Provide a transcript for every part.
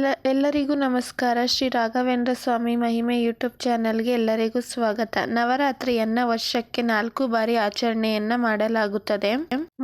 ಎಲ್ಲ, ಎಲ್ಲರಿಗೂ ನಮಸ್ಕಾರ. ಶ್ರೀ ರಾಘವೇಂದ್ರ ಸ್ವಾಮಿ ಮಹಿಮೆ ಯೂಟ್ಯೂಬ್ ಚಾನಲ್ಗೆ ಎಲ್ಲರಿಗೂ ಸ್ವಾಗತ. ನವರಾತ್ರಿಯನ್ನ ವರ್ಷಕ್ಕೆ ನಾಲ್ಕು ಬಾರಿ ಆಚರಣೆಯನ್ನ ಮಾಡಲಾಗುತ್ತದೆ.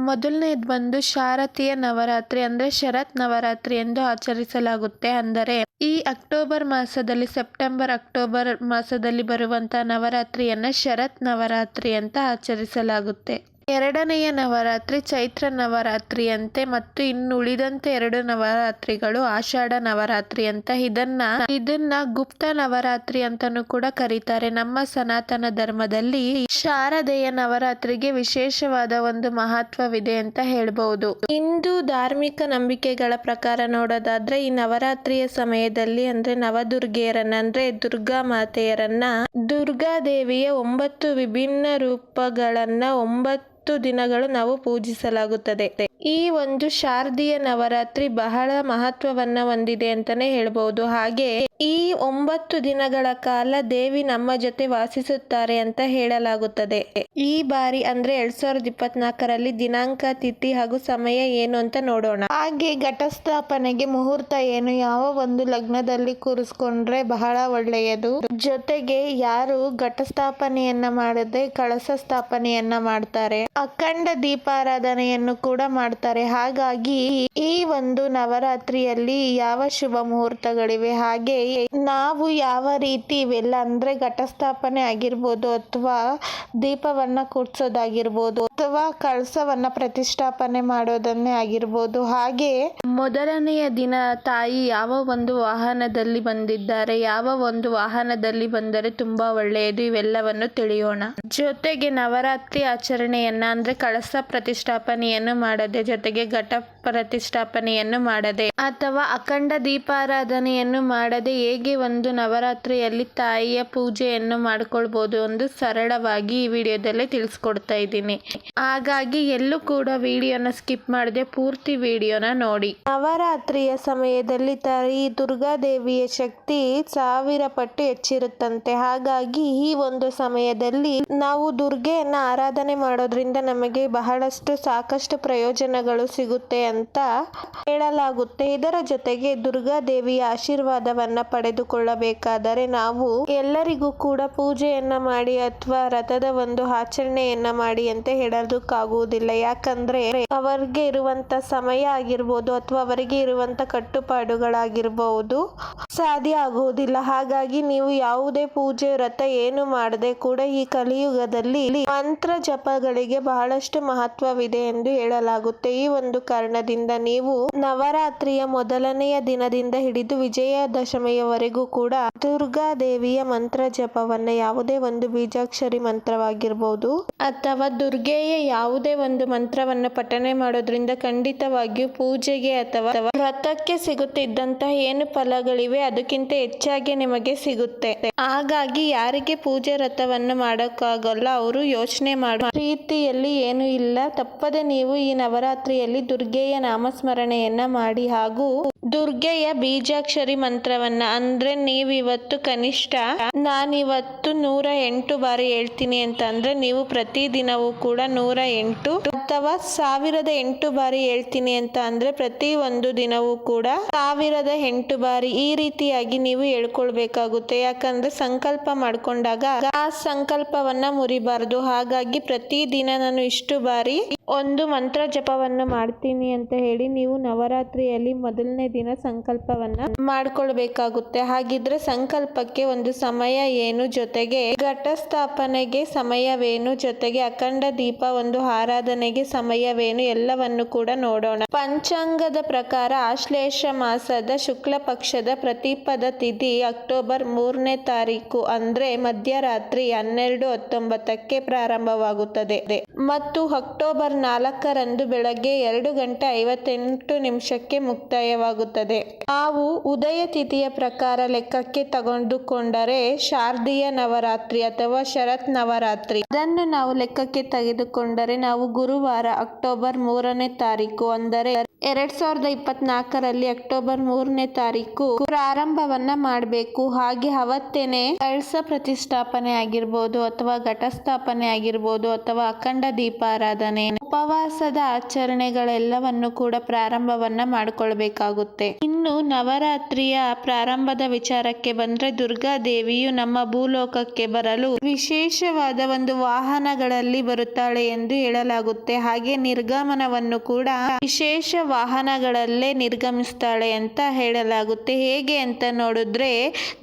ಮೊದಲನೇದು ಬಂದು ಶಾರತೀಯ ನವರಾತ್ರಿ ಅಂದ್ರೆ ಶರತ್ ನವರಾತ್ರಿ ಎಂದು ಆಚರಿಸಲಾಗುತ್ತೆ. ಅಂದರೆ ಈ ಅಕ್ಟೋಬರ್ ಮಾಸದಲ್ಲಿ, ಸೆಪ್ಟೆಂಬರ್ ಅಕ್ಟೋಬರ್ ಮಾಸದಲ್ಲಿ ಬರುವಂತಹ ನವರಾತ್ರಿಯನ್ನ ಶರತ್ ನವರಾತ್ರಿ ಅಂತ ಆಚರಿಸಲಾಗುತ್ತೆ. ಎರಡನೆಯ ನವರಾತ್ರಿ ಚೈತ್ರ ನವರಾತ್ರಿಯಂತೆ ಮತ್ತು ಇನ್ನು ಉಳಿದಂತೆ ಎರಡು ನವರಾತ್ರಿಗಳು ಆಷಾಢ ನವರಾತ್ರಿ ಅಂತ ಇದನ್ನ ಇದನ್ನ ಗುಪ್ತ ನವರಾತ್ರಿ ಅಂತಾನೂ ಕೂಡ ಕರೀತಾರೆ. ನಮ್ಮ ಸನಾತನ ಧರ್ಮದಲ್ಲಿ ಶಾರದೆಯ ನವರಾತ್ರಿಗೆ ವಿಶೇಷವಾದ ಒಂದು ಮಹತ್ವವಿದೆ ಅಂತ ಹೇಳ್ಬಹುದು ಹಿಂದೂ ಧಾರ್ಮಿಕ ನಂಬಿಕೆಗಳ ಪ್ರಕಾರ ನೋಡೋದಾದ್ರೆ, ಈ ನವರಾತ್ರಿಯ ಸಮಯದಲ್ಲಿ ಅಂದ್ರೆ ನವದುರ್ಗೆಯರನ್ನ ಅಂದ್ರೆ ದುರ್ಗಾ ಮಾತೆಯರನ್ನ, ದುರ್ಗಾ ದೇವಿಯ ಒಂಬತ್ತು ವಿಭಿನ್ನ ರೂಪಗಳನ್ನ, ಒಂಬತ್ತು ದಿನಗಳು ನಾವು ಪೂಜಿಸಲಾಗುತ್ತದೆ. ಈ ಒಂದು ಶಾರದೀಯ ನವರಾತ್ರಿ ಬಹಳ ಮಹತ್ವವನ್ನ ಹೊಂದಿದೆ ಅಂತಾನೆ ಹೇಳ್ಬಹುದು ಹಾಗೆ ಈ ಒಂಬತ್ತು ದಿನಗಳ ಕಾಲ ದೇವಿ ನಮ್ಮ ಜೊತೆ ವಾಸಿಸುತ್ತಾರೆ ಅಂತ ಹೇಳಲಾಗುತ್ತದೆ. ಈ ಬಾರಿ ಅಂದ್ರೆ ಎರಡ್ ಸಾವಿರದ ಇಪ್ಪತ್ನಾಲ್ಕರಲ್ಲಿ ದಿನಾಂಕ, ತಿಥಿ ಹಾಗೂ ಸಮಯ ಏನು ಅಂತ ನೋಡೋಣ. ಹಾಗೆ ಘಟಸ್ಥಾಪನೆಗೆ ಮುಹೂರ್ತ ಏನು? ಯಾವ ಒಂದು ಲಗ್ನದಲ್ಲಿ ಕೂರಿಸ್ಕೊಂಡ್ರೆ ಬಹಳ ಒಳ್ಳೆಯದು? ಜೊತೆಗೆ ಯಾರು ಘಟಸ್ಥಾಪನೆಯನ್ನ ಮಾಡದೆ ಕಳಸ ಸ್ಥಾಪನೆಯನ್ನ ಮಾಡ್ತಾರೆ? ಅಖಂಡ ದೀಪಾರಾಧನೆಯನ್ನು ಕೂಡ ಮಾಡ್ತಾರೆ. ಹಾಗಾಗಿ ಈ ಒಂದು ನವರಾತ್ರಿಯಲ್ಲಿ ಯಾವ ಶುಭ ಮುಹೂರ್ತಗಳಿವೆ, ಹಾಗೆ ನಾವು ಯಾವ ರೀತಿ ಇವೆಲ್ಲ ಅಂದ್ರೆ ಘಟಸ್ಥಾಪನೆ ಆಗಿರ್ಬೋದು ಅಥವಾ ದೀಪವನ್ನ ಕೂಡ್ಸೋದಾಗಿರ್ಬೋದು ಅಥವಾ ಕಳಸವನ್ನ ಪ್ರತಿಷ್ಠಾಪನೆ ಮಾಡೋದನ್ನೇ ಆಗಿರ್ಬೋದು, ಹಾಗೆ ಮೊದಲನೆಯ ದಿನ ತಾಯಿ ಯಾವ ಒಂದು ವಾಹನದಲ್ಲಿ ಬಂದಿದ್ದಾರೆ, ಯಾವ ಒಂದು ವಾಹನದಲ್ಲಿ ಬಂದರೆ ತುಂಬಾ ಒಳ್ಳೆಯದು ಇವೆಲ್ಲವನ್ನು ತಿಳಿಯೋಣ. ಜೊತೆಗೆ ನವರಾತ್ರಿ ಆಚರಣೆಯನ್ನ ಅಂದ್ರೆ ಕಳಸ ಪ್ರತಿಷ್ಠಾಪನೆಯನ್ನು ಮಾಡದೆ, ಜೊತೆಗೆ ಘಟ ಪ್ರತಿಷ್ಠಾಪನೆಯನ್ನು ಮಾಡದೆ ಅಥವಾ ಅಖಂಡ ದೀಪಾರಾಧನೆಯನ್ನು ಮಾಡದೆ ಹೇಗೆ ಒಂದು ನವರಾತ್ರಿಯಲ್ಲಿ ತಾಯಿಯ ಪೂಜೆಯನ್ನು ಮಾಡ್ಕೊಳ್ಬಹುದು ಎಂದು ಸರಳವಾಗಿ ಈ ವಿಡಿಯೋದಲ್ಲಿ ತಿಳಿಸ್ಕೊಡ್ತಾ ಇದ್ದೀನಿ. ಹಾಗಾಗಿ ಎಲ್ಲೂ ಕೂಡ ವಿಡಿಯೋನ ಸ್ಕಿಪ್ ಮಾಡದೆ ಪೂರ್ತಿ ವಿಡಿಯೋನ ನೋಡಿ. ನವರಾತ್ರಿಯ ಸಮಯದಲ್ಲಿ ತಾಯಿ ದುರ್ಗಾದೇವಿಯ ಶಕ್ತಿ ಸಾವಿರ ಪಟ್ಟು ಹೆಚ್ಚಿರುತ್ತಂತೆ. ಹಾಗಾಗಿ ಈ ಒಂದು ಸಮಯದಲ್ಲಿ ನಾವು ದುರ್ಗೆಯನ್ನ ಆರಾಧನೆ ಮಾಡೋದ್ರಿಂದ ನಮಗೆ ಬಹಳಷ್ಟು ಸಾಕಷ್ಟು ಪ್ರಯೋಜನಗಳು ಸಿಗುತ್ತೆ ಅಂತ ಹೇಳಲಾಗುತ್ತೆ. ಇದರ ಜೊತೆಗೆ ದುರ್ಗಾದೇವಿಯ ಆಶೀರ್ವಾದವನ್ನ ಪಡೆದುಕೊಳ್ಳಬೇಕಾದರೆ ನಾವು ಎಲ್ಲರಿಗೂ ಕೂಡ ಪೂಜೆಯನ್ನ ಮಾಡಿ ಅಥವಾ ರಥದ ಒಂದು ಆಚರಣೆಯನ್ನ ಮಾಡಿ ಅಂತ ಹೇಳೋದಕ್ಕಾಗುವುದಿಲ್ಲ. ಯಾಕಂದ್ರೆ ಅವರಿಗೆ ಇರುವಂತ ಸಮಯ ಆಗಿರ್ಬೋದು ಅಥವಾ ಅವರಿಗೆ ಇರುವಂತ ಕಟ್ಟುಪಾಡುಗಳಾಗಿರ್ಬಹುದು ಸಾಧ್ಯ ಆಗುವುದಿಲ್ಲ. ಹಾಗಾಗಿ ನೀವು ಯಾವುದೇ ಪೂಜೆ ವ್ರತ ಏನು ಮಾಡದೆ ಕೂಡ ಈ ಕಲಿಯುಗದಲ್ಲಿ ಮಂತ್ರ ಜಪಗಳಿಗೆ ಬಹಳಷ್ಟು ಮಹತ್ವವಿದೆ ಎಂದು ಹೇಳಲಾಗುತ್ತೆ. ಈ ಒಂದು ಕಾರಣದಿಂದ ನೀವು ನವರಾತ್ರಿಯ ಮೊದಲನೆಯ ದಿನದಿಂದ ಹಿಡಿದು ವಿಜಯದಶಮಿಯವರೆಗೂ ಕೂಡ ದುರ್ಗಾ ದೇವಿಯ ಮಂತ್ರ ಜಪವನ್ನ ಯಾವುದೇ ಒಂದು ಬೀಜಾಕ್ಷರಿ ಮಂತ್ರವಾಗಿರ್ಬೋದು ಅಥವಾ ದುರ್ಗೆಯ ಯಾವುದೇ ಒಂದು ಮಂತ್ರವನ್ನು ಪಠನೆ ಮಾಡೋದ್ರಿಂದ ಖಂಡಿತವಾಗಿಯೂ ಪೂಜೆಗೆ ಅಥವಾ ವ್ರತಕ್ಕೆ ಸಿಗುತ್ತಿದ್ದಂತಹ ಏನು ಫಲಗಳಿವೆ ಅದಕ್ಕಿಂತ ಹೆಚ್ಚಾಗಿ ನಿಮಗೆ ಸಿಗುತ್ತೆ. ಹಾಗಾಗಿ ಯಾರಿಗೆ ಪೂಜೆ ವ್ರತವನ್ನು ಮಾಡೋಕ್ಕಾಗಲ್ಲ, ಅವರು ಯೋಚನೆ ಮಾಡುವ ರೀತಿಯಲ್ಲಿ ಏನು ಇಲ್ಲ. ತಪ್ಪದೆ ನೀವು ಈ ನವರಾತ್ರಿಯಲ್ಲಿ ದುರ್ಗೆಯ ನಾಮಸ್ಮರಣೆಯನ್ನ ಮಾಡಿ ಹಾಗೂ ದುರ್ಗೆಯ ಬೀಜಾಕ್ಷರಿ ಮಂತ್ರವನ್ನ ಅಂದ್ರೆ ನೀವಿವತ್ತು ಕನಿಷ್ಠ ನಾನಿವತ್ತು ನೂರ ಎಂಟು ಬಾರಿ ಹೇಳ್ತೀನಿ ಅಂತಂದ್ರೆ ನೀವು ಪ್ರತಿ ದಿನವೂ ಕೂಡ ನೂರ ಎಂಟು ಅಥವಾ ಸಾವಿರದ ಎಂಟು ಬಾರಿ ಹೇಳ್ತೀನಿ ಅಂತ ಅಂದ್ರೆ ಪ್ರತಿ ಒಂದು ದಿನವೂ ಕೂಡ ಸಾವಿರದ ಎಂಟು ಬಾರಿ ಈ ರೀತಿಯಾಗಿ ನೀವು ಹೇಳ್ಕೊಳ್ಬೇಕಾಗುತ್ತೆ. ಯಾಕಂದ್ರೆ ಸಂಕಲ್ಪ ಮಾಡ್ಕೊಂಡಾಗ ಆ ಸಂಕಲ್ಪವನ್ನ ಮುರಿಬಾರದು. ಹಾಗಾಗಿ ಪ್ರತಿ ದಿನ ನಾನು ಇಷ್ಟು ಬಾರಿ ಒಂದು ಮಂತ್ರ ಜಪವನ್ನು ಮಾಡ್ತೀನಿ ಅಂತ ಹೇಳಿ ನೀವು ನವರಾತ್ರಿಯಲ್ಲಿ ಮೊದಲನೇ ದಿನ ಸಂಕಲ್ಪವನ್ನ ಮಾಡ್ಕೊಳ್ಬೇಕಾಗುತ್ತೆ. ಹಾಗಿದ್ರೆ ಸಂಕಲ್ಪಕ್ಕೆ ಒಂದು ಸಮಯ ಏನು ಜೊತೆಗೆ ಘಟಸ್ಥಾಪನೆಗೆ ಸಮಯವೇನು ಜೊತೆಗೆ ಅಖಂಡ ದೀಪ, ಒಂದು ಆರಾಧನೆಗೆ ಸಮಯವೇನು ಎಲ್ಲವನ್ನು ಕೂಡ ನೋಡೋಣ. ಪಂಚಾಂಗದ ಪ್ರಕಾರ ಆಶ್ಲೇಷ ಮಾಸದ ಶುಕ್ಲ ಪಕ್ಷದ ಪ್ರತಿಪದ ತಿಥಿ ಅಕ್ಟೋಬರ್ ಮೂರನೇ ತಾರೀಕು ಅಂದ್ರೆ ಮಧ್ಯರಾತ್ರಿ ಹನ್ನೆರಡು ಹತ್ತೊಂಬತ್ತಕ್ಕೆ ಪ್ರಾರಂಭವಾಗುತ್ತದೆ. ಮತ್ತು ಅಕ್ಟೋಬರ್ ನಾಲ್ಕರಂದು ಬೆಳಗ್ಗೆ ಎರಡು ಗಂಟೆ ಐವತ್ತೆಂಟು ನಿಮಿಷಕ್ಕೆ ಮುಕ್ತಾಯವಾಗುತ್ತದೆ. ನಾವು ಉದಯ ತಿಥಿಯ ಪ್ರಕಾರ ಲೆಕ್ಕಕ್ಕೆ ತಗೊಂಡುಕೊಂಡರೆ ಶಾರದೀಯ ನವರಾತ್ರಿ ಅಥವಾ ಶರತ್ ನವರಾತ್ರಿ. ಅದನ್ನು ನಾವು ಲೆಕ್ಕಕ್ಕೆ ತೆಗೆದುಕೊಂಡರೆ ನಾವು ಗುರುವಾರ ಅಕ್ಟೋಬರ್ ಮೂರನೇ ತಾರೀಕು ಅಂದರೆ ಎರಡ್ ಸಾವಿರದ ಇಪ್ಪತ್ನಾಲ್ಕರಲ್ಲಿ ಅಕ್ಟೋಬರ್ ಮೂರನೇ ತಾರೀಕು ಪ್ರಾರಂಭವನ್ನ ಮಾಡಬೇಕು. ಹಾಗೆ ಅವತ್ತೇನೆ ಕಳಸ ಪ್ರತಿಷ್ಠಾಪನೆ ಆಗಿರ್ಬೋದು ಅಥವಾ ಘಟಸ್ಥಾಪನೆ ಆಗಿರ್ಬೋದು ಅಥವಾ ಅಖಂಡ ದೀಪಾರಾಧನೆ, ಉಪವಾಸದ ಆಚರಣೆಗಳೆಲ್ಲವನ್ನು ಕೂಡ ಪ್ರಾರಂಭವನ್ನ ಮಾಡಿಕೊಳ್ಬೇಕಾಗುತ್ತೆ. ಇನ್ನು ನವರಾತ್ರಿಯ ಪ್ರಾರಂಭದ ವಿಚಾರಕ್ಕೆ ಬಂದ್ರೆ ದುರ್ಗಾ ದೇವಿಯು ನಮ್ಮ ಭೂಲೋಕಕ್ಕೆ ಬರಲು ವಿಶೇಷವಾದ ಒಂದು ವಾಹನಗಳಲ್ಲಿ ಬರುತ್ತಾಳೆ ಎಂದು ಹೇಳಲಾಗುತ್ತೆ. ಹಾಗೆ ನಿರ್ಗಮನವನ್ನು ಕೂಡ ವಿಶೇಷ ವಾಹನಗಳಲ್ಲೇ ನಿರ್ಗಮಿಸ್ತಾಳೆ ಅಂತ ಹೇಳಲಾಗುತ್ತೆ. ಹೇಗೆ ಅಂತ ನೋಡಿದ್ರೆ,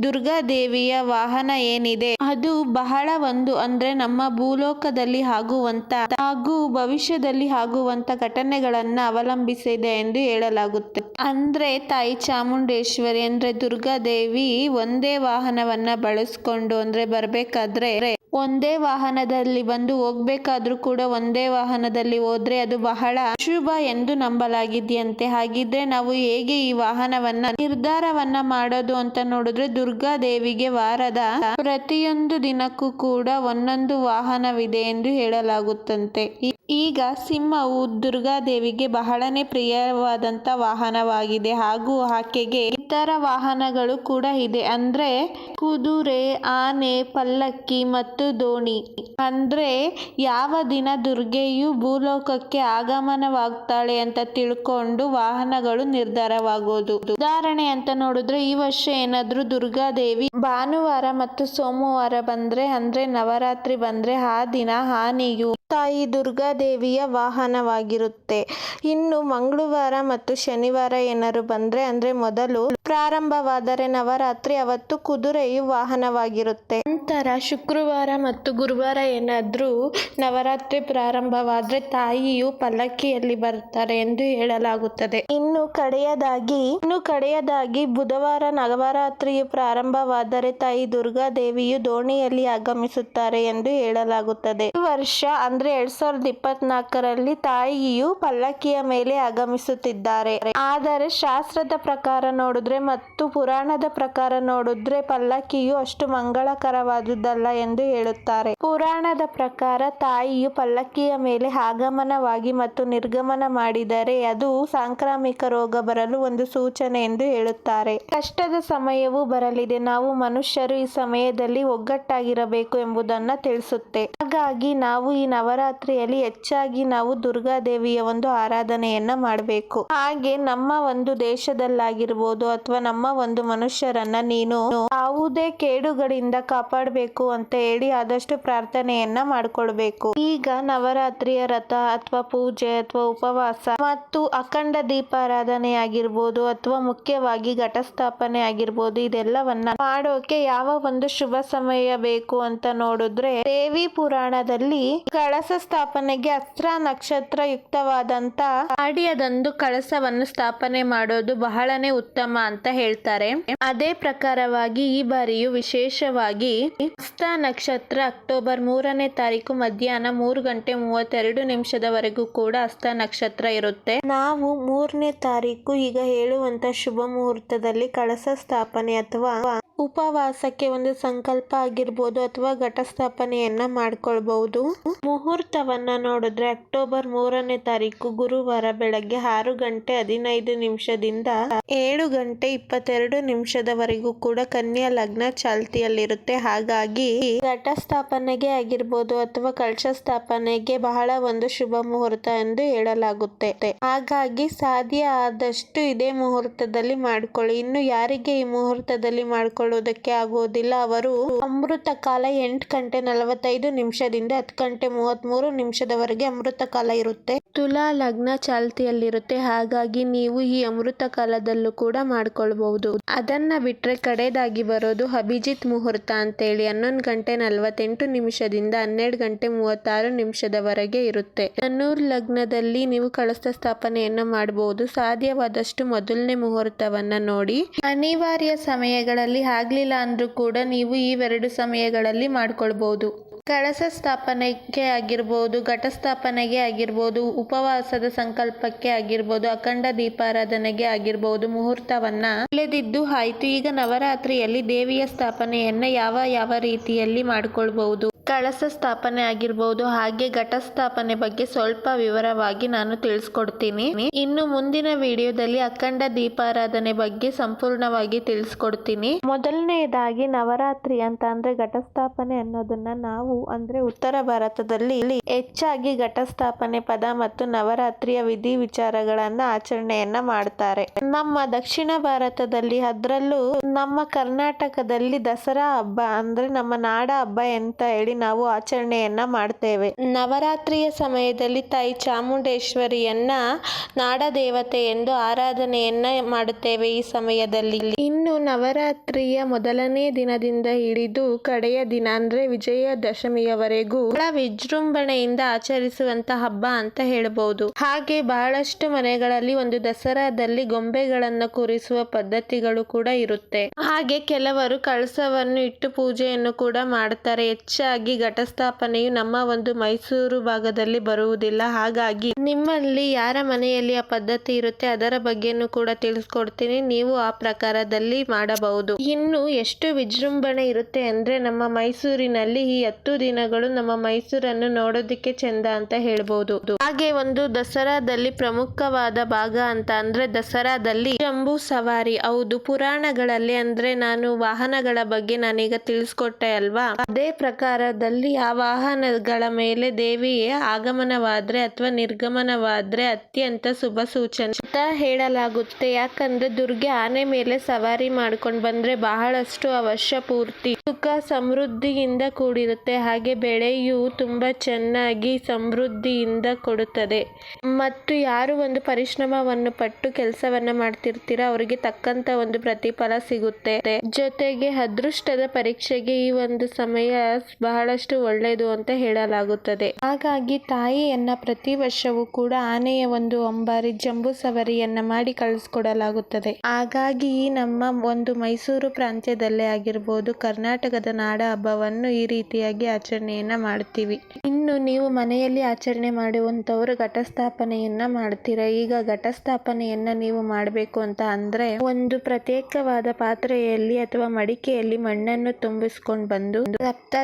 ದುರ್ಗಾ ದೇವಿಯ ವಾಹನ ಏನಿದೆ? ಅದು ಬಹಳ ಒಂದು ಅಂದ್ರೆ ನಮ್ಮ ಭೂಲೋಕದಲ್ಲಿ ಆಗುವಂತ ಹಾಗೂ ಭವಿಷ್ಯದಲ್ಲಿ ಆಗುವಂತ ಘಟನೆಗಳನ್ನ ಅವಲಂಬಿಸಿದೆ ಎಂದು ಹೇಳಲಾಗುತ್ತೆ. ಅಂದ್ರೆ ತಾಯಿ ಚಾಮುಂಡೇಶ್ವರಿ ಅಂದ್ರೆ ದುರ್ಗಾ ದೇವಿ ಒಂದೇ ವಾಹನವನ್ನ ಬಳಸ್ಕೊಂಡು ಅಂದ್ರೆ ಬರ್ಬೇಕಾದ್ರೆ ಒಂದೇ ವಾಹನದಲ್ಲಿ ಬಂದು ಹೋಗ್ಬೇಕಾದ್ರೂ ಕೂಡ ಒಂದೇ ವಾಹನದಲ್ಲಿ ಹೋದ್ರೆ ಅದು ಬಹಳ ಅಶುಭ ಎಂದು ನಂಬಲಾಗಿದೆಯಂತೆ. ಹಾಗಿದ್ರೆ ನಾವು ಹೇಗೆ ಈ ವಾಹನವನ್ನ, ನಿರ್ಧಾರವನ್ನ ಮಾಡೋದು ಅಂತ ನೋಡಿದ್ರೆ ದುರ್ಗಾ ದೇವಿಗೆ ವಾರದ ಪ್ರತಿಯೊಂದು ದಿನಕ್ಕೂ ಕೂಡ ಒಂದೊಂದು ವಾಹನವಿದೆ ಎಂದು ಹೇಳಲಾಗುತ್ತಂತೆ. ಈಗ ಸಿಂಹವು ದುರ್ಗಾದೇವಿಗೆ ಬಹಳನೇ ಪ್ರಿಯವಾದಂತ ವಾಹನವಾಗಿದೆ. ಹಾಗೂ ಆಕೆಗೆ ಇತರ ವಾಹನಗಳು ಕೂಡ ಇದೆ. ಅಂದ್ರೆ ಕುದುರೆ, ಆನೆ, ಪಲ್ಲಕ್ಕಿ ಮತ್ತು ದೋಣಿ. ಅಂದ್ರೆ ಯಾವ ದಿನ ದುರ್ಗೆಯು ಭೂಲೋಕಕ್ಕೆ ಆಗಮನವಾಗ್ತಾಳೆ ಅಂತ ತಿಳ್ಕೊಂಡು ವಾಹನಗಳು ನಿರ್ಧಾರವಾಗೋದು. ಉದಾಹರಣೆ ಅಂತ ನೋಡಿದ್ರೆ ಈ ವರ್ಷ ಏನಾದ್ರೂ ದುರ್ಗಾದೇವಿ ಭಾನುವಾರ ಮತ್ತು ಸೋಮವಾರ ಬಂದ್ರೆ, ಅಂದ್ರೆ ನವರಾತ್ರಿ ಬಂದ್ರೆ ಆ ದಿನ ಆನೆಯು ತಾಯಿ ದುರ್ಗಾದೇವಿಯ ವಾಹನವಾಗಿರುತ್ತೆ. ಇನ್ನು ಮಂಗಳವಾರ ಮತ್ತು ಶನಿವಾರ ಏನಾದ್ರು ಬಂದ್ರೆ ಅಂದ್ರೆ ಮೊದಲು ಪ್ರಾರಂಭವಾದರೆ ನವರಾತ್ರಿ ಅವತ್ತು ಕುದುರೆಯು ವಾಹನವಾಗಿರುತ್ತೆ. ನಂತರ ಶುಕ್ರವಾರ ಮತ್ತು ಗುರುವಾರ ಏನಾದ್ರೂ ನವರಾತ್ರಿ ಪ್ರಾರಂಭವಾದ್ರೆ ತಾಯಿಯು ಪಲ್ಲಕ್ಕಿಯಲ್ಲಿ ಬರ್ತಾರೆ ಎಂದು ಹೇಳಲಾಗುತ್ತದೆ. ಇನ್ನು ಕಡೆಯದಾಗಿ ಇನ್ನು ಕಡೆಯದಾಗಿ ಬುಧವಾರ ನವರಾತ್ರಿಯು ಪ್ರಾರಂಭವಾದರೆ ತಾಯಿ ದುರ್ಗಾದೇವಿಯು ದೋಣಿಯಲ್ಲಿ ಆಗಮಿಸುತ್ತಾರೆ ಎಂದು ಹೇಳಲಾಗುತ್ತದೆ. ಈ ವರ್ಷ ಅಂದ್ರೆ ಎರಡ್ ಸಾವಿರದ ಇಪ್ಪತ್ನಾಲ್ಕರಲ್ಲಿ ತಾಯಿಯು ಪಲ್ಲಕ್ಕಿಯ ಮೇಲೆ ಆಗಮಿಸುತ್ತಿದ್ದಾರೆ. ಆದರೆ ಶಾಸ್ತ್ರದ ಪ್ರಕಾರ ನೋಡಿದ್ರೆ ಮತ್ತು ಪುರಾಣದ ಪ್ರಕಾರ ನೋಡಿದ್ರೆ ಪಲ್ಲಕ್ಕಿಯು ಅಷ್ಟು ಮಂಗಳಕರವಾದುದಲ್ಲ ಎಂದು ಹೇಳುತ್ತಾರೆ. ಪುರಾಣದ ಪ್ರಕಾರ ತಾಯಿಯು ಪಲ್ಲಕ್ಕಿಯ ಮೇಲೆ ಆಗಮನವಾಗಿ ಮತ್ತು ನಿರ್ಗಮನ ಮಾಡಿದರೆ ಅದು ಸಾಂಕ್ರಾಮಿಕ ರೋಗ ಬರಲು ಒಂದು ಸೂಚನೆ ಎಂದು ಹೇಳುತ್ತಾರೆ. ಕಷ್ಟದ ಸಮಯವು ಬರಲಿದೆ. ನಾವು ಮನುಷ್ಯರು ಈ ಸಮಯದಲ್ಲಿ ಒಗ್ಗಟ್ಟಾಗಿರಬೇಕು ಎಂಬುದನ್ನ ತಿಳಿಸುತ್ತೆ. ಹಾಗಾಗಿ ನಾವು ಈ ನವರಾತ್ರಿಯಲ್ಲಿ ಹೆಚ್ಚಾಗಿ ನಾವು ದುರ್ಗಾದೇವಿಯ ಒಂದು ಆರಾಧನೆಯನ್ನ ಮಾಡಬೇಕು. ಹಾಗೆ ನಮ್ಮ ಒಂದು ದೇಶದಲ್ಲಾಗಿರ್ಬೋದು ಅಥವಾ ನಮ್ಮ ಒಂದು ಮನುಷ್ಯರನ್ನ ನೀನು ಯಾವುದೇ ಕೇಡುಗಳಿಂದ ಕಾಪಾಡಬೇಕು ಅಂತ ಹೇಳಿ ಆದಷ್ಟು ಪ್ರಾರ್ಥನೆಯನ್ನ ಮಾಡ್ಕೊಳ್ಬೇಕು. ಈಗ ನವರಾತ್ರಿಯ ರಥ ಅಥವಾ ಪೂಜೆ ಅಥವಾ ಉಪವಾಸ ಮತ್ತು ಅಖಂಡ ದೀಪಾರಾಧನೆ ಆಗಿರ್ಬೋದು ಅಥವಾ ಮುಖ್ಯವಾಗಿ ಘಟಸ್ಥಾಪನೆ ಆಗಿರ್ಬೋದು ಇದೆಲ್ಲವನ್ನ ಮಾಡೋಕೆ ಯಾವ ಒಂದು ಶುಭ ಸಮಯ ಬೇಕು ಅಂತ ನೋಡಿದ್ರೆ ದೇವಿ ಪುರಾಣದಲ್ಲಿ ಕಳಸ ಸ್ಥಾಪನೆಗೆ ಅಸ್ತ್ರ ನಕ್ಷತ್ರ ಯುಕ್ತವಾದಂತ ಆಡಿಯದಂದು ಕಳಸವನ್ನು ಸ್ಥಾಪನೆ ಮಾಡೋದು ಬಹಳನೇ ಉತ್ತಮ ಅಂತ ಹೇಳ್ತಾರೆ. ಅದೇ ಪ್ರಕಾರವಾಗಿ ಈ ಬಾರಿಯು ವಿಶೇಷವಾಗಿ ಹಸ್ತ ನಕ್ಷತ್ರ ಅಕ್ಟೋಬರ್ ಮೂರನೇ ತಾರೀಕು ಮಧ್ಯಾಹ್ನ ಮೂರು ಗಂಟೆ ಮೂವತ್ತೆರಡು ನಿಮಿಷದವರೆಗೂ ಕೂಡ ಅಸ್ತ ನಕ್ಷತ್ರ ಇರುತ್ತೆ. ನಾವು ಮೂರನೇ ತಾರೀಕು ಈಗ ಹೇಳುವಂತ ಶುಭ ಮುಹೂರ್ತದಲ್ಲಿ ಕಳಸ ಸ್ಥಾಪನೆ ಅಥವಾ ಉಪವಾಸಕ್ಕೆ ಒಂದು ಸಂಕಲ್ಪ ಆಗಿರ್ಬೋದು ಅಥವಾ ಘಟಸ್ಥಾಪನೆಯನ್ನ ಮಾಡ್ಕೊಳ್ಬಹುದು. ಮುಹೂರ್ತವನ್ನ ನೋಡಿದ್ರೆ ಅಕ್ಟೋಬರ್ ಮೂರನೇ ತಾರೀಕು ಗುರುವಾರ ಬೆಳಗ್ಗೆ ಆರು ಗಂಟೆ ಹದಿನೈದು ನಿಮಿಷದಿಂದ ಏಳು ಗಂಟೆ ಇಪ್ಪತ್ತೆರಡು ನಿಮಿಷದವರೆಗೂ ಕೂಡ ಕನ್ಯಾ ಲಗ್ನ ಚಾಲ್ತಿಯಲ್ಲಿರುತ್ತೆ. ಹಾಗಾಗಿ ಘಟಸ್ಥಾಪನೆಗೆ ಆಗಿರ್ಬೋದು ಅಥವಾ ಕಳಶ ಸ್ಥಾಪನೆಗೆ ಬಹಳ ಒಂದು ಶುಭ ಮುಹೂರ್ತ ಎಂದು ಹೇಳಲಾಗುತ್ತೆ. ಹಾಗಾಗಿ ಸಾಧ್ಯ ಆದಷ್ಟು ಇದೇ ಮುಹೂರ್ತದಲ್ಲಿ ಮಾಡ್ಕೊಳ್ಳಿ. ಇನ್ನು ಯಾರಿಗೆ ಈ ಮುಹೂರ್ತದಲ್ಲಿ ಮಾಡ್ಕೊಳ್ಳೋದಕ್ಕೆ ಆಗೋದಿಲ್ಲ ಅವರು ಅಮೃತ ಕಾಲ ಎಂಟು ಗಂಟೆ ನಲವತ್ತೈದು ನಿಮಿಷದಿಂದ ಹತ್ತು ಗಂಟೆ ಮೂವತ್ಮೂರು ನಿಮಿಷದವರೆಗೆ ಅಮೃತ ಕಾಲ ಇರುತ್ತೆ. ತುಲಾ ಲಗ್ನ ಚಾಲ್ತಿಯಲ್ಲಿರುತ್ತೆ. ಹಾಗಾಗಿ ನೀವು ಈ ಅಮೃತ ಕಾಲದಲ್ಲೂ ಕೂಡ ಮಾಡ್ಕೊಳ್ಬಹುದು. ಅದನ್ನ ಬಿಟ್ರೆ ಕಡೆದಾಗಿ ಬರೋದು ಅಭಿಜಿತ್ ಮುಹೂರ್ತ ಅಂತೇಳಿ ಹನ್ನೊಂದು ಗಂಟೆ ನಲವತ್ತೆಂಟು ನಿಮಿಷದಿಂದ ಹನ್ನೆರಡು ಗಂಟೆ ಮೂವತ್ತಾರು ನಿಮಿಷದವರೆಗೆ ಇರುತ್ತೆ. ಧನುರ್ ಲಗ್ನದಲ್ಲಿ ನೀವು ಕಳಸ ಸ್ಥಾಪನೆಯನ್ನ ಮಾಡಬಹುದು. ಸಾಧ್ಯವಾದಷ್ಟು ಮೊದಲನೇ ಮುಹೂರ್ತವನ್ನ ನೋಡಿ. ಅನಿವಾರ್ಯ ಸಮಯಗಳಲ್ಲಿ ಆಗ್ಲಿಲ್ಲ ಅಂದರೂ ಕೂಡ ನೀವು ಇವೆರಡು ಸಮಯಗಳಲ್ಲಿ ಮಾಡ್ಕೊಳ್ಬಹುದು ಕಳಸ ಸ್ಥಾಪನೆಗೆ ಆಗಿರ್ಬೋದು ಘಟಸ್ಥಾಪನೆಗೆ ಆಗಿರ್ಬೋದು, ಉಪವಾಸದ ಸಂಕಲ್ಪಕ್ಕೆ ಆಗಿರ್ಬೋದು, ಅಖಂಡ ದೀಪಾರಾಧನೆಗೆ ಆಗಿರ್ಬೋದು ಮುಹೂರ್ತವನ್ನ ಉಳಿದಿದ್ದು ಆಯ್ತು. ಈಗ ನವರಾತ್ರಿಯಲ್ಲಿ ದೇವಿಯ ಸ್ಥಾಪನೆಯನ್ನ ಯಾವ ಯಾವ ರೀತಿಯಲ್ಲಿ ಮಾಡ್ಕೊಳ್ಬಹುದು? ಕಳಸ ಸ್ಥಾಪನೆ ಆಗಿರ್ಬೋದು, ಹಾಗೆ ಘಟ ಸ್ಥಾಪನೆ ಬಗ್ಗೆ ಸ್ವಲ್ಪ ವಿವರವಾಗಿ ನಾನು ತಿಳಿಸ್ಕೊಡ್ತೀನಿ. ಇನ್ನು ಮುಂದಿನ ವಿಡಿಯೋದಲ್ಲಿ ಅಖಂಡ ದೀಪಾರಾಧನೆ ಬಗ್ಗೆ ಸಂಪೂರ್ಣವಾಗಿ ತಿಳಿಸ್ಕೊಡ್ತೀನಿ. ಮೊದಲನೆಯದಾಗಿ ನವರಾತ್ರಿ ಅಂತ ಅಂದ್ರೆ ಘಟಸ್ಥಾಪನೆ ಅನ್ನೋದನ್ನ ನಾವು ಅಂದ್ರೆ ಉತ್ತರ ಭಾರತದಲ್ಲಿ ಹೆಚ್ಚಾಗಿ ಘಟಸ್ಥಾಪನೆ ಪದ ಮತ್ತು ನವರಾತ್ರಿಯ ವಿಧಿ ವಿಚಾರಗಳನ್ನ ಆಚರಣೆಯನ್ನ ಮಾಡ್ತಾರೆ. ನಮ್ಮ ದಕ್ಷಿಣ ಭಾರತದಲ್ಲಿ ಅದರಲ್ಲೂ ನಮ್ಮ ಕರ್ನಾಟಕದಲ್ಲಿ ದಸರಾ ಹಬ್ಬ ಅಂದ್ರೆ ನಮ್ಮ ನಾಡ ಹಬ್ಬ ಅಂತ ಹೇಳಿ ನಾವು ಆಚರಣೆಯನ್ನ ಮಾಡ್ತೇವೆ. ನವರಾತ್ರಿಯ ಸಮಯದಲ್ಲಿ ತಾಯಿ ಚಾಮುಂಡೇಶ್ವರಿಯನ್ನ ನಾಡ ದೇವತೆ ಎಂದು ಆರಾಧನೆಯನ್ನ ಮಾಡುತ್ತೇವೆ ಈ ಸಮಯದಲ್ಲಿ. ಇನ್ನು ನವರಾತ್ರಿಯ ಮೊದಲನೇ ದಿನದಿಂದ ಹಿಡಿದು ಕಡೆಯ ದಿನ ಅಂದ್ರೆ ವಿಜಯದಶಮಿಯವರೆಗೂ ಬಹಳ ವಿಜೃಂಭಣೆಯಿಂದ ಆಚರಿಸುವಂತ ಹಬ್ಬ ಅಂತ ಹೇಳಬಹುದು ಹಾಗೆ ಬಹಳಷ್ಟು ಮನೆಗಳಲ್ಲಿ ಒಂದು ದಸರಾದಲ್ಲಿ ಗೊಂಬೆಗಳನ್ನು ಕೂರಿಸುವ ಪದ್ಧತಿಗಳು ಕೂಡ ಇರುತ್ತೆ. ಹಾಗೆ ಕೆಲವರು ಕಳಸವನ್ನು ಇಟ್ಟು ಪೂಜೆಯನ್ನು ಕೂಡ ಮಾಡ್ತಾರೆ. ಹೆಚ್ಚಾಗಿ ಘಟಸ್ಥಾಪನೆಯು ನಮ್ಮ ಒಂದು ಮೈಸೂರು ಭಾಗದಲ್ಲಿ ಬರುವುದಿಲ್ಲ. ಹಾಗಾಗಿ ನಿಮ್ಮಲ್ಲಿ ಯಾರ ಮನೆಯಲ್ಲಿ ಆ ಪದ್ಧತಿ ಇರುತ್ತೆ ಅದರ ಬಗ್ಗೆನೂ ಕೂಡ ತಿಳಿಸ್ಕೊಡ್ತೀನಿ. ನೀವು ಆ ಪ್ರಕಾರದಲ್ಲಿ ಮಾಡಬಹುದು. ಇನ್ನು ಎಷ್ಟು ವಿಜೃಂಭಣೆ ಇರುತ್ತೆ ಅಂದ್ರೆ ನಮ್ಮ ಮೈಸೂರಿನಲ್ಲಿ ಈ ಹತ್ತು ದಿನಗಳು ನಮ್ಮ ಮೈಸೂರನ್ನು ನೋಡೋದಿಕ್ಕೆ ಚೆಂದ ಅಂತ ಹೇಳ್ಬಹುದು ಹಾಗೆ ಒಂದು ದಸರಾದಲ್ಲಿ ಪ್ರಮುಖವಾದ ಭಾಗ ಅಂತ ಅಂದ್ರೆ ದಸರಾದಲ್ಲಿ ಜಂಬೂ ಸವಾರಿ. ಹೌದು, ಪುರಾಣಗಳಲ್ಲಿ ಅಂದ್ರೆ ನಾನು ವಾಹನಗಳ ಬಗ್ಗೆ ನಾನೀಗ ತಿಳಿಸ್ಕೊಟ್ಟೆ ಅಲ್ವಾ? ಅದೇ ಪ್ರಕಾರದಲ್ಲಿ ಆ ವಾಹನಗಳ ಮೇಲೆ ದೇವಿಯ ಆಗಮನವಾದ್ರೆ ಅಥವಾ ನಿರ್ಗಮನವಾದ್ರೆ ಅತ್ಯಂತ ಶುಭ ಸೂಚನೆ. ಅಂತ ಹೇಳಲಾಗುತ್ತೆ. ಯಾಕಂದ್ರೆ ದುರ್ಗೆ ಆನೆ ಮೇಲೆ ಸವಾರಿ ಮಾಡ್ಕೊಂಡು ಬಂದ್ರೆ ಬಹಳಷ್ಟು ಅವಶ್ಯ ಪೂರ್ತಿ. ಸುಖ ಸಮೃದ್ಧಿಯಿಂದ ಕೂಡಿರುತ್ತೆ. ಹಾಗೆ ಬೆಳೆಯು ತುಂಬಾ ಚೆನ್ನಾಗಿ ಸಮೃದ್ಧಿಯಿಂದ ಕೊಡುತ್ತದೆ. ಮತ್ತು ಯಾರು ಒಂದು ಪರಿಶ್ರಮವನ್ನು ಪಟ್ಟು ಕೆಲಸವನ್ನ ಮಾಡ್ತಿರ್ತೀರ ಅವರಿಗೆ ತಕ್ಕಂತ ಒಂದು ಪ್ರತಿಫಲ ಸಿಗುತ್ತೆ. ಜೊತೆಗೆ ಅದೃಷ್ಟದ ಪರೀಕ್ಷೆಗೆ ಈ ಒಂದು ಸಮಯ ಬಹಳಷ್ಟು ಒಳ್ಳೆಯದು ಅಂತ ಹೇಳಲಾಗುತ್ತದೆ. ಹಾಗಾಗಿ ತಾಯಿಯನ್ನ ಪ್ರತಿ ವರ್ಷವೂ ಕೂಡ ಆನೆಯ ಒಂದು ಅಂಬಾರಿ ಜಂಬೂ ಸವರಿಯನ್ನ ಮಾಡಿ ಕಳಿಸ್ಕೊಡಲಾಗುತ್ತದೆ. ಹಾಗಾಗಿ ನಮ್ಮ ಒಂದು ಮೈಸೂರು ಪ್ರಾಂತ್ಯದಲ್ಲೇ ಆಗಿರ್ಬೋದು ಕರ್ನಾಟಕದ ನಾಡ ಹಬ್ಬವನ್ನು ಈ ರೀತಿಯಾಗಿ ಆಚರಣೆಯನ್ನ ಮಾಡ್ತೀವಿ. ಇನ್ನು ನೀವು ಮನೆಯಲ್ಲಿ ಆಚರಣೆ ಮಾಡುವಂತವರು ಘಟಸ್ಥಾಪನೆಯನ್ನ ಮಾಡ್ತೀರಾ? ಈಗ ಘಟಸ್ಥಾಪನೆಯನ್ನ ನೀವು ಮಾಡಬೇಕು ಅಂತ ಅಂದ್ರೆ ಒಂದು ಪ್ರತ್ಯೇಕವಾದ ಪಾತ್ರೆಯಲ್ಲಿ ಅಥವಾ ಮಡಿಕೆಯಲ್ಲಿ ಮಣ್ಣನ್ನು ತುಂಬಿಸ್ಕೊಂಡು ಬಂದು ಸಪ್ತ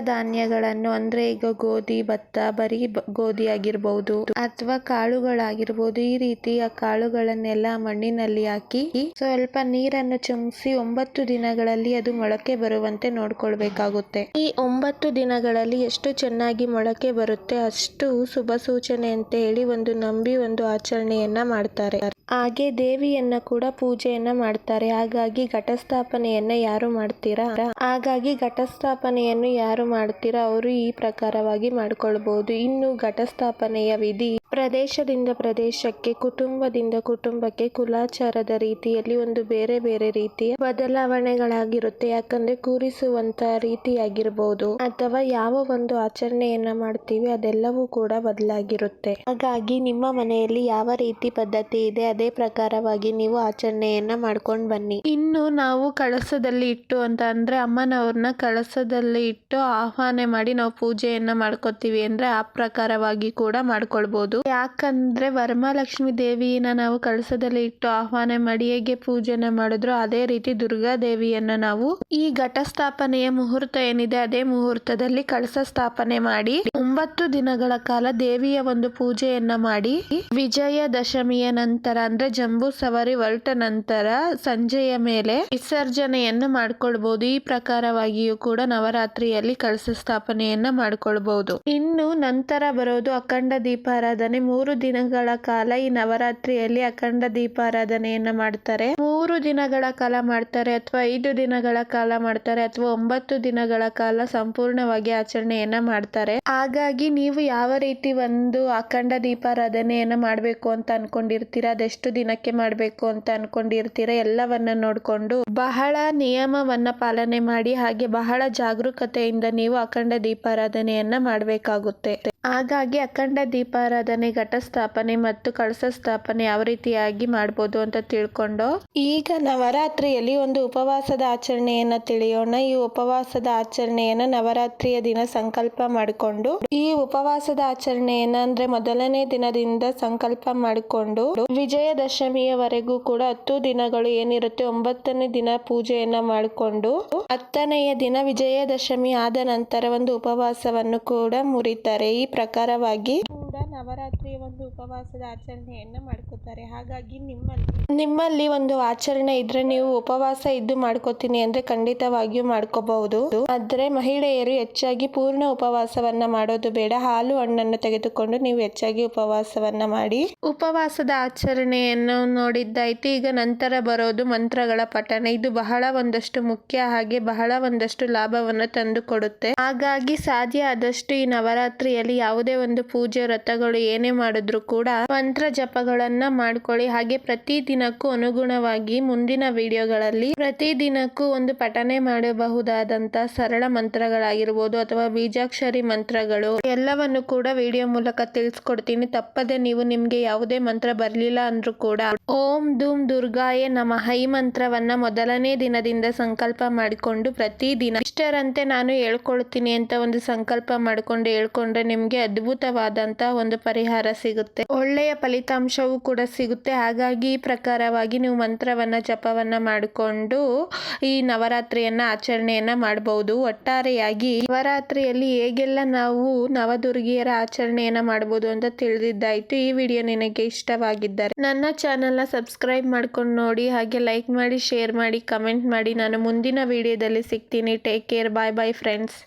ಧಾನ್ಯಗಳನ್ನು ಅಂದ್ರೆ ಈಗ ಗೋಧಿ, ಭತ್ತ, ಬರೀ ಗೋಧಿ ಆಗಿರ್ಬಹುದು ಅಥವಾ ಕಾಳುಗಳಾಗಿರ್ಬೋದು. ಈ ರೀತಿಯ ಕಾಳುಗಳನ್ನೆಲ್ಲ ಮಣ್ಣಿನಲ್ಲಿ ಹಾಕಿ ಸ್ವಲ್ಪ ನೀರನ್ನು ಚುಮ್ಸಿ ಒಂಬತ್ತು ದಿನಗಳಲ್ಲಿ ಅದು ಮೊಳಕೆ ಬರುವಂತೆ ನೋಡ್ಕೊಳ್ಬೇಕಾಗುತ್ತೆ. ಈ ಒಂಬತ್ತು ದಿನಗಳಲ್ಲಿ ಎಷ್ಟು ಚೆನ್ನಾಗಿ ಮೊಳಕೆ ಬರುತ್ತೆ ಅಷ್ಟು ಶುಭ ಸೂಚನೆ ಅಂತ ಹೇಳಿ ಒಂದು ನಂಬಿ ಒಂದು ಆಚರಣೆಯನ್ನ ಮಾಡ್ತಾರೆ. ಹಾಗೆ ದೇವಿಯನ್ನ ಕೂಡ ಪೂಜೆಯನ್ನ ಮಾಡ್ತಾರೆ. ಹಾಗಾಗಿ ಘಟಸ್ಥಾಪನೆಯನ್ನ ಯಾರು ಮಾಡ್ತೀರಾ? ಹಾಗಾಗಿ ಘಟಸ್ಥಾಪನೆಯನ್ನು ಯಾರು ಮಾಡ್ತೀರಾ? ಅವರು ಈ ಪ್ರಕಾರವಾಗಿ ಮಾಡ್ಕೊಳ್ಬಹುದು ಇನ್ನು ಘಟಸ್ಥಾಪನೆಯ ವಿಧಿ ಪ್ರದೇಶದಿಂದ ಪ್ರದೇಶಕ್ಕೆ, ಕುಟುಂಬದಿಂದ ಕುಟುಂಬಕ್ಕೆ, ಕುಲಾಚಾರದ ರೀತಿಯಲ್ಲಿ ಒಂದು ಬೇರೆ ಬೇರೆ ರೀತಿಯ ಬದಲಾವಣೆಗಳಾಗಿರುತ್ತೆ. ಯಾಕಂದ್ರೆ ಕೂರಿಸುವಂತ ರೀತಿಯಾಗಿರ್ಬೋದು ಅಥವಾ ಯಾವ ಒಂದು ಆಚರಣೆಯನ್ನ ಮಾಡ್ತೀವಿ ಅದೆಲ್ಲವೂ ಕೂಡ ಬದಲಾಗಿರುತ್ತೆ. ಹಾಗಾಗಿ ನಿಮ್ಮ ಮನೆಯಲ್ಲಿ ಯಾವ ರೀತಿ ಪದ್ಧತಿ ಇದೆ ಅದೇ ಪ್ರಕಾರವಾಗಿ ನೀವು ಆಚರಣೆಯನ್ನ ಮಾಡ್ಕೊಂಡು ಬನ್ನಿ. ಇನ್ನು ನಾವು ಕಳಸದಲ್ಲಿ ಇಟ್ಟು ಅಂತ ಅಂದ್ರೆ ಅಮ್ಮನವ್ರನ್ನ ಕಳಸದಲ್ಲಿ ಇಟ್ಟು ಆಹ್ವಾನ ಮಾಡಿ ನಾವು ಪೂಜೆಯನ್ನ ಮಾಡ್ಕೋತೀವಿ ಅಂದ್ರೆ ಆ ಪ್ರಕಾರವಾಗಿ ಕೂಡ ಮಾಡ್ಕೊಳ್ಬಹುದು ಯಾಕಂದ್ರೆ ವರಮಹಾಲಕ್ಷ್ಮಿ ದೇವಿಯನ್ನ ನಾವು ಕಳಸದಲ್ಲಿ ಇಟ್ಟು ಆಹ್ವಾನ ಮಾಡಿ ಹೇಗೆ ಪೂಜೆನ ಮಾಡಿದ್ರು ಅದೇ ರೀತಿ ದುರ್ಗಾ ದೇವಿಯನ್ನ ನಾವು ಈ ಘಟಸ್ಥಾಪನೆಯ ಮುಹೂರ್ತ ಏನಿದೆ ಅದೇ ಮುಹೂರ್ತದಲ್ಲಿ ಕಳಸ ಸ್ಥಾಪನೆ ಮಾಡಿ ಒಂಬತ್ತು ದಿನಗಳ ಕಾಲ ದೇವಿಯ ಒಂದು ಪೂಜೆಯನ್ನ ಮಾಡಿ ವಿಜಯ ದಶಮಿಯ ನಂತರ ಅಂದ್ರೆ ಜಂಬೂ ಸವಾರಿ ಹೊರಟ ನಂತರ ಸಂಜೆಯ ಮೇಲೆ ವಿಸರ್ಜನೆಯನ್ನು ಮಾಡ್ಕೊಳ್ಬಹುದು ಈ ಪ್ರಕಾರವಾಗಿಯೂ ಕೂಡ ನವರಾತ್ರಿಯಲ್ಲಿ ಕಳಸ ಸ್ಥಾಪನೆಯನ್ನ ಮಾಡ್ಕೊಳ್ಬಹುದು ಇನ್ನು ನಂತರ ಬರೋದು ಅಖಂಡ ದೀಪಾರಾಧನೆ ಮೂರು ದಿನಗಳ ಕಾಲ ಈ ನವರಾತ್ರಿಯಲ್ಲಿ ಅಖಂಡ ದೀಪಾರಾಧನೆಯನ್ನ ಮಾಡ್ತಾರೆ. ಮೂರು ದಿನಗಳ ಕಾಲ ಮಾಡ್ತಾರೆ ಅಥವಾ ಐದು ದಿನಗಳ ಕಾಲ ಮಾಡ್ತಾರೆ ಅಥವಾ ಒಂಬತ್ತು ದಿನಗಳ ಕಾಲ ಸಂಪೂರ್ಣವಾಗಿ ಆಚರಣೆಯನ್ನ ಮಾಡ್ತಾರೆ. ಹಾಗಾಗಿ ನೀವು ಯಾವ ರೀತಿ ಒಂದು ಅಖಂಡ ದೀಪಾರಾಧನೆಯನ್ನ ಮಾಡಬೇಕು ಅಂತ ಅನ್ಕೊಂಡಿರ್ತೀರಾ, ಅದೆಷ್ಟು ದಿನಕ್ಕೆ ಮಾಡಬೇಕು ಅಂತ ಅನ್ಕೊಂಡಿರ್ತೀರಾ, ಎಲ್ಲವನ್ನ ನೋಡ್ಕೊಂಡು ಬಹಳ ನಿಯಮವನ್ನ ಪಾಲನೆ ಮಾಡಿ ಹಾಗೆ ಬಹಳ ಜಾಗರೂಕತೆಯಿಂದ ನೀವು ಅಖಂಡ ದೀಪಾರಾಧನೆಯನ್ನ ಮಾಡಬೇಕಾಗುತ್ತೆ. ಹಾಗಾಗಿ ಅಖಂಡ ದೀಪಾರಾಧನೆ ಘಟ ಸ್ಥಾಪನೆ ಮತ್ತು ಕಳಸ ಸ್ಥಾಪನೆ ಯಾವ ರೀತಿಯಾಗಿ ಮಾಡ್ಬೋದು ಅಂತ ತಿಳ್ಕೊಂಡು. ಈಗ ನವರಾತ್ರಿಯಲ್ಲಿ ಒಂದು ಉಪವಾಸದ ಆಚರಣೆಯನ್ನ ತಿಳಿಯೋಣ. ಈ ಉಪವಾಸದ ಆಚರಣೆಯನ್ನ ನವರಾತ್ರಿಯ ದಿನ ಸಂಕಲ್ಪ ಮಾಡಿಕೊಂಡು, ಈ ಉಪವಾಸದ ಆಚರಣೆಯನ್ನ ಅಂದ್ರೆ ಮೊದಲನೇ ದಿನದಿಂದ ಸಂಕಲ್ಪ ಮಾಡಿಕೊಂಡು, ವಿಜಯದಶಮಿಯವರೆಗೂ ಕೂಡ ಹತ್ತು ದಿನಗಳು ಏನಿರುತ್ತೆ, ಒಂಬತ್ತನೇ ದಿನ ಪೂಜೆಯನ್ನ ಮಾಡಿಕೊಂಡು, ಹತ್ತನೆಯ ದಿನ ವಿಜಯದಶಮಿ ಆದ ನಂತರ ಒಂದು ಉಪವಾಸವನ್ನು ಕೂಡ ಮುರಿತಾರೆ. ಈ ಪ್ರಕಾರವಾಗಿ ಕೂಡ ನವರಾತ್ರಿಯ ಒಂದು ಉಪವಾಸದ ಆಚರಣೆಯನ್ನ ಮಾಡ್ಕೋತಾರೆ. ಹಾಗಾಗಿ ನಿಮ್ಮಲ್ಲಿ ನಿಮ್ಮಲ್ಲಿ ಒಂದು ಆಚರಣೆ ಇದ್ರೆ ನೀವು ಉಪವಾಸ ಇದ್ದು ಮಾಡ್ಕೋತೀನಿ ಅಂದ್ರೆ ಖಂಡಿತವಾಗಿಯೂ ಮಾಡ್ಕೋಬಹುದು. ಆದ್ರೆ ಮಹಿಳೆಯರು ಹೆಚ್ಚಾಗಿ ಪೂರ್ಣ ಉಪವಾಸವನ್ನ ಮಾಡೋದು ಬೇಡ. ಹಾಲು ಹಣ್ಣನ್ನು ತೆಗೆದುಕೊಂಡು ನೀವು ಹೆಚ್ಚಾಗಿ ಉಪವಾಸವನ್ನ ಮಾಡಿ. ಉಪವಾಸದ ಆಚರಣೆಯನ್ನು ನೋಡಿದ್ದಾಯ್ತು. ಈಗ ನಂತರ ಬರೋದು ಮಂತ್ರಗಳ ಪಠಣ. ಇದು ಬಹಳ ಒಂದಷ್ಟು ಮುಖ್ಯ ಹಾಗೆ ಬಹಳ ಒಂದಷ್ಟು ಲಾಭವನ್ನು ತಂದು ಕೊಡುತ್ತೆ ಹಾಗಾಗಿ ಸಾಧ್ಯ ಆದಷ್ಟು ಈ ನವರಾತ್ರಿಯಲ್ಲಿ ಯಾವುದೇ ಒಂದು ಪೂಜೆ ವ್ರತಗಳು ಏನೇ ಮಾಡಿದ್ರು ಕೂಡ ಮಂತ್ರ ಜಪಗಳನ್ನ ಮಾಡ್ಕೊಳ್ಳಿ. ಹಾಗೆ ಪ್ರತಿ ದಿನಕ್ಕೂ ಅನುಗುಣವಾಗಿ ಮುಂದಿನ ವಿಡಿಯೋಗಳಲ್ಲಿ ಪ್ರತಿ ದಿನಕ್ಕೂ ಒಂದು ಪಠನೆ ಮಾಡಬಹುದಾದಂತ ಸರಳ ಮಂತ್ರಗಳಾಗಿರ್ಬೋದು ಅಥವಾ ಬೀಜಾಕ್ಷರಿ ಮಂತ್ರಗಳು ಎಲ್ಲವನ್ನು ಕೂಡ ವಿಡಿಯೋ ಮೂಲಕ ತಿಳಿಸ್ಕೊಡ್ತೀನಿ. ತಪ್ಪದೆ ನೀವು ನಿಮ್ಗೆ ಯಾವುದೇ ಮಂತ್ರ ಬರ್ಲಿಲ್ಲ ಅಂದ್ರೂ ಕೂಡ ಓಂ ಧೂಮ್ ದುರ್ಗಾಯೇ ನಮಃ ಈ ಮಂತ್ರವನ್ನ ಮೊದಲನೇ ದಿನದಿಂದ ಸಂಕಲ್ಪ ಮಾಡಿಕೊಂಡು ಪ್ರತಿ ದಿನ ಇಷ್ಟರಂತೆ ನಾನು ಹೇಳ್ಕೊಳ್ತೀನಿ ಅಂತ ಒಂದು ಸಂಕಲ್ಪ ಮಾಡಿಕೊಂಡು ಹೇಳ್ಕೊಂಡ್ರೆ ನಿಮ್ಗೆ ಅದ್ಭುತವಾದಂತ ಒಂದು ಪರಿಹಾರ ಸಿಗುತ್ತೆ. ಒಳ್ಳೆಯ ಫಲಿತಾಂಶವೂ ಕೂಡ ಸಿಗುತ್ತೆ. ಹಾಗಾಗಿ ಈ ಪ್ರಕಾರವಾಗಿ ನೀವು ಮಂತ್ರವನ್ನ, ಜಪವನ್ನ ಮಾಡಿಕೊಂಡು ಈ ನವರಾತ್ರಿಯನ್ನ ಆಚರಣೆಯನ್ನ ಮಾಡಬಹುದು ಒಟ್ಟಾರೆಯಾಗಿ ನವರಾತ್ರಿಯಲ್ಲಿ ಹೇಗೆಲ್ಲ ನಾವು ನವದುರ್ಗಿಯರ ಆಚರಣೆಯನ್ನ ಮಾಡಬಹುದು ಅಂತ ತಿಳಿದಿದ್ದಾಯ್ತು. ಈ ವಿಡಿಯೋ ನಿನಗೆ ಇಷ್ಟವಾಗಿದ್ದರೆ ನನ್ನ ಚಾನೆಲ್ನ ಸಬ್ಸ್ಕ್ರೈಬ್ ಮಾಡ್ಕೊಂಡು ನೋಡಿ. ಹಾಗೆ ಲೈಕ್ ಮಾಡಿ, ಶೇರ್ ಮಾಡಿ, ಕಮೆಂಟ್ ಮಾಡಿ. ನಾನು ಮುಂದಿನ ವಿಡಿಯೋದಲ್ಲಿ ಸಿಗ್ತೀನಿ. Take care. Bye bye, friends.